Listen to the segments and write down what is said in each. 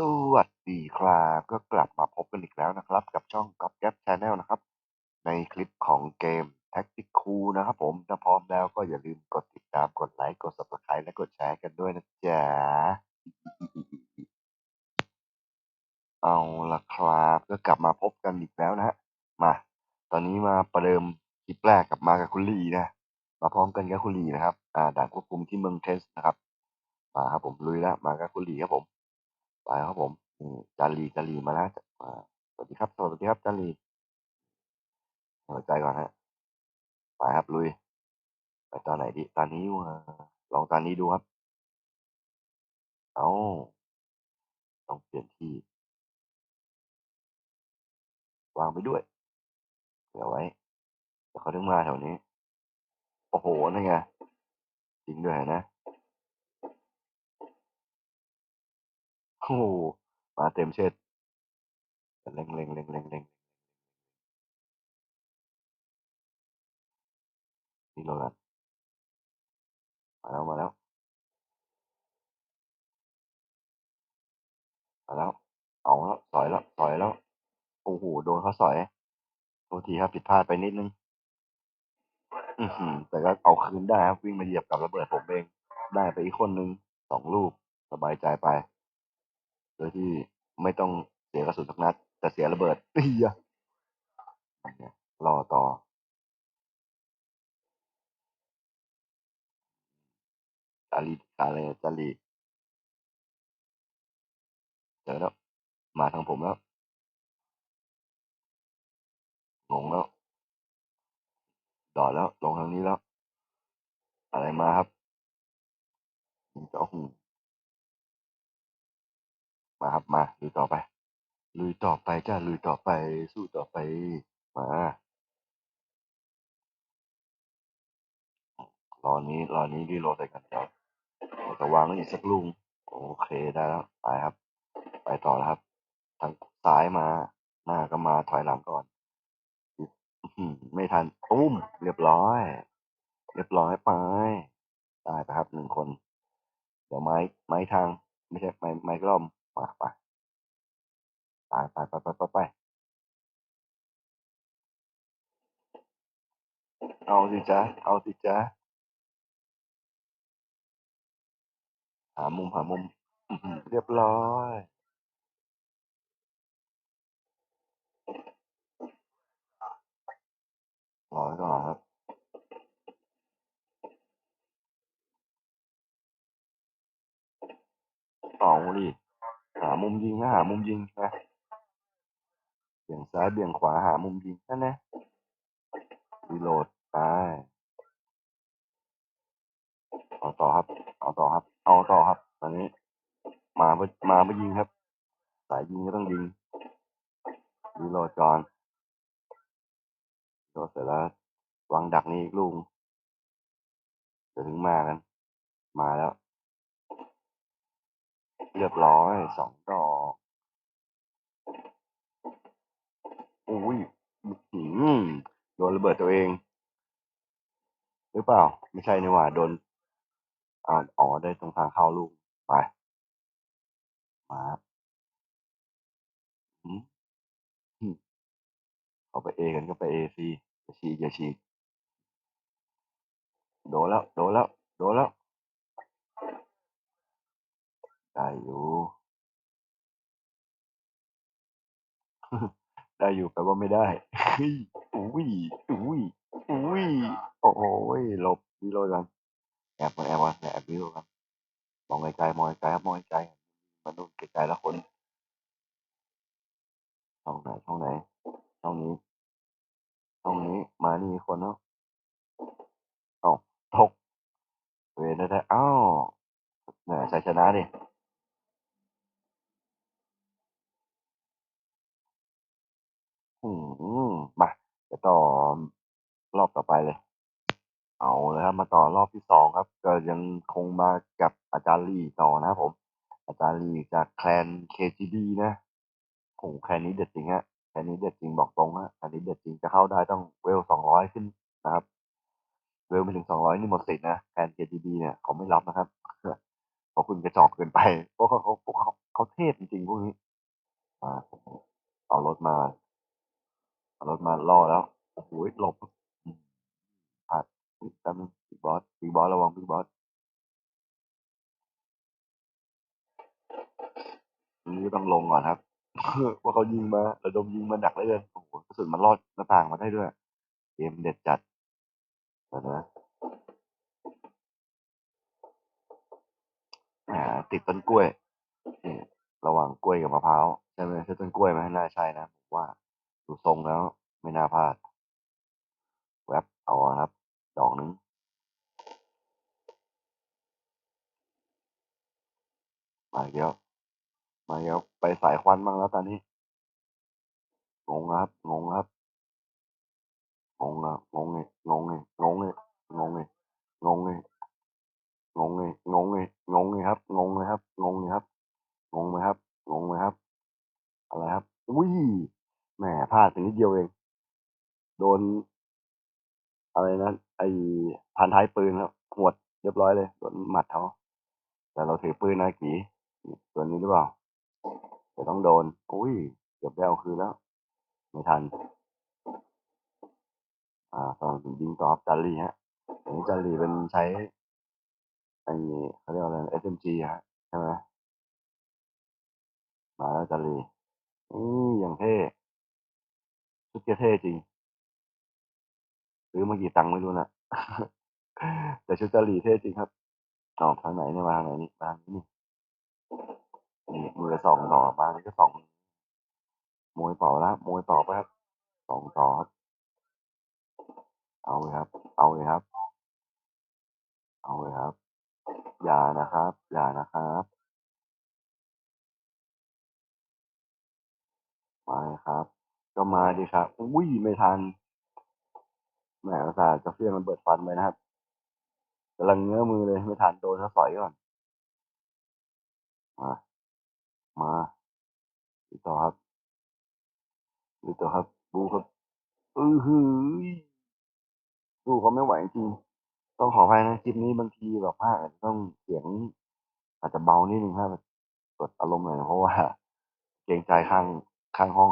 สวัสดีครับ ก็กลับมาพบกันอีกแล้วนะครับ กับช่องก๊อปแก๊ปชาแนลนะครับ ในคลิปของเกม Tactic Cool นะครับผมถ้าพร้อมแล้วก็อย่าลืมกดติดตามกดไลค์กด Subscribe และกดแชร์กันด้วยนะจ๊ะ เอาละครับก็กลับมาพบกันอีกแล้วนะฮะมา ตอนนี้มาประเดิมคลิปแรกกับมากับคุณลีนะ มาพร้อมกันกับคุณลีนะครับอ่าด่านควบคุมที่เมืองเทสนะครับ มาครับผมลุยแล้วมากับคุณลีครับผม ไปครับผมจารีจารีมาแล้วสวัสดีครับ สวัสดีครับจารีหัวใจก่อนฮะไปครับลุย ไปตอนไหนดีตอนนี้ว่าลองตอนนี้ดูครับ เอาต้องเปลี่ยนที่ วางไปด้วยเดี๋ยวไว้เดี๋ยวเขาถึงมาแถวนี้ โอ้โหนั่นไงจริงด้วยนะ โอ้โหมาเต็มเช็ดเล็งเล็งเล็งเล็งเล็งนี่เราละมาแล้วมาแล้วมาแล้วเอาแล้วสอยแล้วสอยแล้วโอ้โหโดนเขาสอยโทษทีครับผิดพลาดไปนิดนึงอือหือแต่ก็เอาคืนได้ครับวิ่งมาเหยียบกับระเบิดผมเอง ได้ไปอีกคนนึงสองลูกสบายใจไป โดยที่ไม่ต้องเสียกระสุนสักนัด แต่เสียระเบิดเอียรอต่อ จารีจารีจารีเจอแล้ว มาทางผมแล้ว งงแล้วดอดแล้ว ลงทางนี้แล้ว อะไรมาครับเจ้าหู มาครับมาลุยต่อไปลุยต่อไปจ้าลุยต่อไปสู้ต่อไปมารอนี้รอนี้รีโหลดใส่กันจ้าจะวางอีกสักลูกโอเคได้แล้วไปครับ ไปต่อแล้วครับทางซ้ายมาหน้าก็มาถอยหลังก่อนไม่ทันตุ้มเรียบร้อย เรียบร้อยไปได้ไปครับหนึ่งคน เดี๋ยวไม้ไม้ทาง ไม่ใช่ไม้ไม้กล้อม ไปไปไปไปไปไปไปเอาสิจ๊ะเอาสิจ๊ะหามุมหามุมเรียบร้อยรอก่อนครับเอาดิหามุมยิงนะหามุมยิงนะเบี่ยง ซ้ายเบี่ยงขวาหามุมยิงนั่นนะรีโหลดไปเอาต่อครับ เอาต่อครับ เอาต่อครับ ตอนนี้ มาเพื่อมาเพื่อยิงครับ สายยิงก็ต้องยิงรีโหลดก่อนโหลดเสร็จแล้ววางดักนี่อีกลูกจะถึงมากัน มาแล้ว เรียบร้อยสองดอก โอ้ยหืมโดนระเบิดตัวเอง หรือเปล่า ไม่ใช่นี่หว่าโดน อ่าอ๋อได้ตรงทางเข้าลูกไปมาอืมอืมเขาไปเอกันก็ไปเอซีอย่าฉีกอย่าฉีกโดนแล้ว โดนแล้ว โดนแล้ว ได้อยู่ ได้อยู่แปลว่าไม่ได้เฮ้ยอุ้ยอุ้ยอุ้ยโอ้โหหลบดีโลกันแอบมาแอบมาแอบดีโลกันมองไกลๆมองไกลๆครับมองไกลมันนู่นไกลๆแล้วคนช่องไหนช่องไหนช่องนี้ช่องนี้มานี่คนเนาะเอาตกเวรได้ๆอ้าวแหมชัยชนะดิ อืม มาเดี๋ยวต่อรอบต่อไปเลย เอาเลยครับ มาต่อรอบที่สองครับ ก็ยังคงมากับอาจารย์ลีต่อนะครับผม อาจารย์ลีจากแคลน KGB นะโหแคลนนี้เด็ดจริงฮะแคลนนี้เด็ดจริงบอกตรงฮะแคลนนี้เด็ดจริงจะเข้าได้ต้องเวลสองร้อยขึ้นนะครับ เวลไม่ถึงสองร้อยนี่หมดสิทธินะแคลน KGB เนี่ยเขาไม่รับนะครับเพราะคุณกระจอกเกินไปเพราะเขาเขาเขาเขาเทพจริงๆพวกนี้มาเอารถมา เอารถมาล่อแล้วโอ้โหหลบอืมพลาดอุ๊ยแป๊บนึงบิ๊กบอสบิ๊กบอสระวังบิ๊กบอสนี้ต้องลงก่อนครับว่าเขายิงมาระดมยิงมาหนักเลยเกินโอ้โหกระสุนมันรอดหน้าต่างมาได้ด้วย เกมเด็ดจัดเดี๋ยวนะติดต้นกล้วยระหว่างกล้วยกับมะพร้าวใช่ไหมใช่ต้นกล้วยไหมน่าใช่นะผมว่า ดูทรงแล้วไม่น่าพลาด แวบเอาครับ ดอกหนึ่งมาอีกแล้วมาอีกแล้วไปสายควันบ้างแล้วตอนนี้ งงครับ งงครับ งงอะงงเลยงงเลยงงเลยงงเลยงงเลยงงเลยงงเลยงงเลยครับ งงเลยครับ งงเลยครับ งงไหมครับ งงไหมครับ อะไรครับอุ้ยแหมพ ลาดไปนิดเดียวเอง โดน อะไรนะไอ้พันท้ายปืนครับหวดเรียบร้อยเลยโดนหมัดเขาแต่เราถือปืนนากีตัวนี้หรือเปล่าจะต้องโดน อุ้ยเกือบได้เอาคืนแล้ว ไม่ทัน อ่าตอนยิงต่อครับจารีฮะอันนี้จารีเป็นใช้ไอ้เขาเรียกว่าอะไร SMG ฮะใช่ไหมมาแล้วจารีนี่อย่างเท่ ชุดเท่จริงซื้อมากี่ตังค์ไม่รู้นะแต่ชุดจารีเท่จริงครับออทางไหนเนี่ยมาทางไหนนี่มาทางนี้นี่มือสองต่อมานี่ก็สองมวยต่อแล้วมวยต่อไปครับสองต่อครับ เอาเลยครับ เอาเลยครับ เอาเลยครับ อย่านะครับ อย่านะครับมาเลยครับ ก็มาดีครับ อุ้ยไม่ทันแหมอุตส่าห์จะเฟี้ยงมันเบิดฟันไปนะครับกำลังเงื้อมือเลยไม่ทันโดนเขาสอยก่อน มา มาดูต่อครับดูต่อครับดูครับอือหือดูเขาไม่ไหวจริง ต้องขออภัยนะคลิปนี้บางทีแบบว่าอาจจะต้องเสียง อาจจะเบานิดนึงถ้ากดอารมณ์หน่อยเพราะว่า เกรงใจข้างข้างห้อง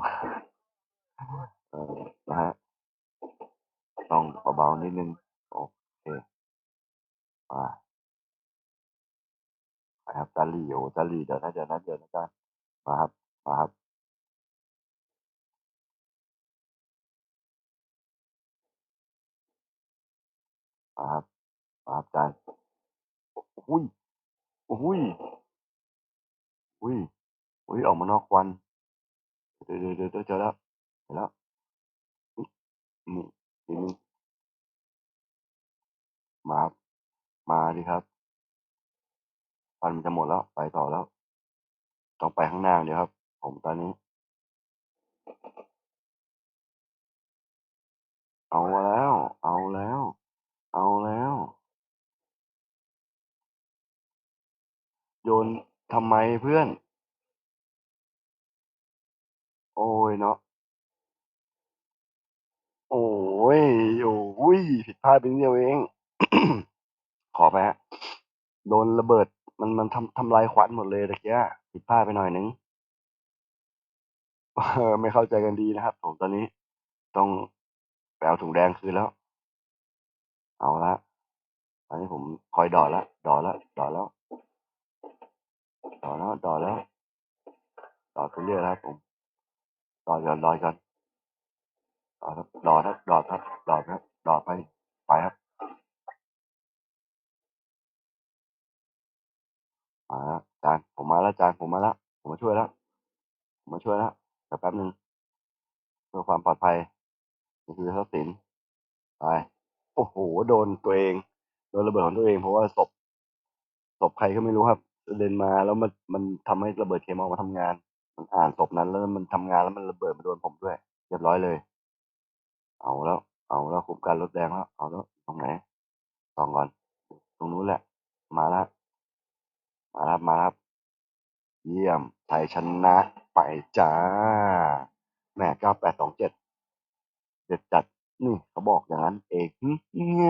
นะฮะต้องเบาๆนิดนึง โอเคมาครับจารีโอ้จารีเดี๋ยวนะเดี๋ยวนะเดี๋ยวนะจ๊ะมาครับ มาครับมาครับมาครับจานอุ้ยอุ้ยอุ้ยอุ้ยออกมานอกควันเดี๋ยวเดี๋ยวเดี๋ยวเจอแล้ว เนแล้วนี่นิดนึงมาครับมาดิครับฟันมันจะหมดแล้ว ไปต่อแล้ว ต้องไปข้างหน้าเดี๋ยวครับ ผมตอนนี้ เอาแล้ว เอาแล้ว เอาแล้ว โยนทำไมเพื่อน โอ้ยเนาะ โอ้ยโอ้ยผิดพลาดไปนิดเดียวเอง ขอไปฮะโดนระเบิด มันมันทำทำลายขวัญหมดเลยตะเกียผิดพลาดไปหน่อยนึงเออไม่เข้าใจกันดีนะครับ ผมตอนนี้ต้องไปเอาถุงแดงคืนแล้ว เอาละตอนนี้ผมคอยดอดละดอดละดอดแล้วดอดแล้วดอดแล้วดอดไปเรื่อยแล้วครับผมดอดก่อนดอดก่อน ดอดครับดอดครับดอดครับดอดครับดอดไปไปครับมาจานผมมาแล้วจานผมมาแล้วผมมาช่วยแล้วผมมาช่วยแล้วเดี๋ยวแป๊บนึงเพื่อความปลอดภัยนี่คือทรัพย์สินไปโอ้โหโดนตัวเองโดนระเบิดของตัวเองเพราะว่าศพศพใครก็ไม่รู้ครับเดินมาแล้วมันมันทำให้ระเบิดเคมอลมาทำงาน มันอ่านศพนั้นแล้วมันทำงานแล้วมันระเบิดมาโดนผมด้วยเรียบร้อยเลย เอาแล้ว เอาแล้วคุมการรถแดงแล้ว เอาแล้วตรงไหนสองก่อน ตรงนู้นแหละ มาแล้วมาแล้วมาล้วครับเยี่ยมไทยชนะไปจ้าแหม่เก้าแปดสองเจ็ดเด็ดจัด นี่เขาบอกอย่างนั้นเองไง